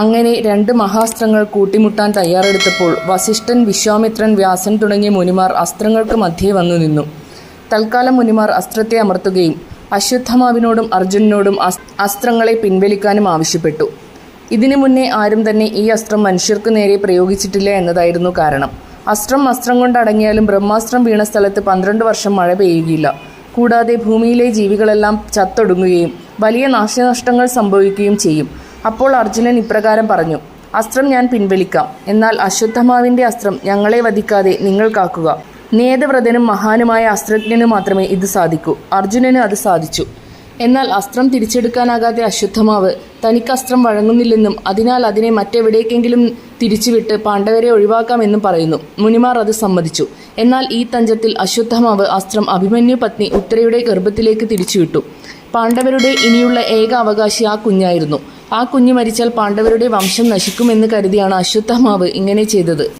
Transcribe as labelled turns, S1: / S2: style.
S1: അങ്ങനെ രണ്ട് മഹാസ്ത്രങ്ങൾ കൂട്ടിമുട്ടാൻ തയ്യാറെടുത്തപ്പോൾ വസിഷ്ഠൻ വിശ്വാമിത്രൻ വ്യാസൻ തുടങ്ങിയ മുനിമാർ അസ്ത്രങ്ങൾക്ക് മധ്യേ വന്നു നിന്നു. തൽക്കാലം മുനിമാർ അസ്ത്രത്തെ അമർത്തുകയും അശ്വത്ഥമാവിനോടും അർജുനനോടും അസ്ത്രങ്ങളെ പിൻവലിക്കാനും ആവശ്യപ്പെട്ടു. ഇതിനു മുന്നേ ആരും തന്നെ ഈ അസ്ത്രം മനുഷ്യർക്ക് നേരെ പ്രയോഗിച്ചിട്ടില്ല എന്നതായിരുന്നു കാരണം. അസ്ത്രം അസ്ത്രം കൊണ്ടടങ്ങിയാലും ബ്രഹ്മാസ്ത്രം വീണ സ്ഥലത്ത് പന്ത്രണ്ട് വർഷം മഴ പെയ്യുകയില്ല. കൂടാതെ ഭൂമിയിലെ ജീവികളെല്ലാം ചത്തൊടുങ്ങുകയും വലിയ നാശനഷ്ടങ്ങൾ സംഭവിക്കുകയും ചെയ്യും. അപ്പോൾ അർജുനൻ ഇപ്രകാരം പറഞ്ഞു അസ്ത്രം ഞാൻ പിൻവലിക്കാം. എന്നാൽ അശ്വത്ഥമാവിന്റെ അസ്ത്രം ഞങ്ങളെ വധിക്കാതെ നിങ്ങൾ കാക്കുക. നേതവ്രതനും മഹാനുമായ അസ്ത്രജ്ഞന് മാത്രമേ ഇത് സാധിക്കൂ. അർജുനന് അത് സാധിച്ചു. എന്നാൽ അസ്ത്രം തിരിച്ചെടുക്കാനാകാതെ അശ്വത്ഥമാവ് തനിക്ക് അസ്ത്രം വഴങ്ങുന്നില്ലെന്നും അതിനാൽ അതിനെ മറ്റെവിടേക്കെങ്കിലും തിരിച്ചുവിട്ട് പാണ്ഡവരെ ഒഴിവാക്കാമെന്നും പറയുന്നു. മുനിമാർ അത് സമ്മതിച്ചു. എന്നാൽ ഈ തഞ്ചത്തിൽ അശ്വത്ഥമാവ് അസ്ത്രം അഭിമന്യു പത്നി ഉത്തരയുടെ ഗർഭത്തിലേക്ക് തിരിച്ചുവിട്ടു. പാണ്ഡവരുടെ ഇനിയുള്ള ഏക അവകാശി ആ കുഞ്ഞായിരുന്നു. ആ കുഞ്ഞ് മരിച്ചാൽ പാണ്ഡവരുടെ വംശം നശിക്കുമെന്ന് കരുതിയാണ് അശ്വത്ഥമാവ് ഇങ്ങനെ ചെയ്തത്.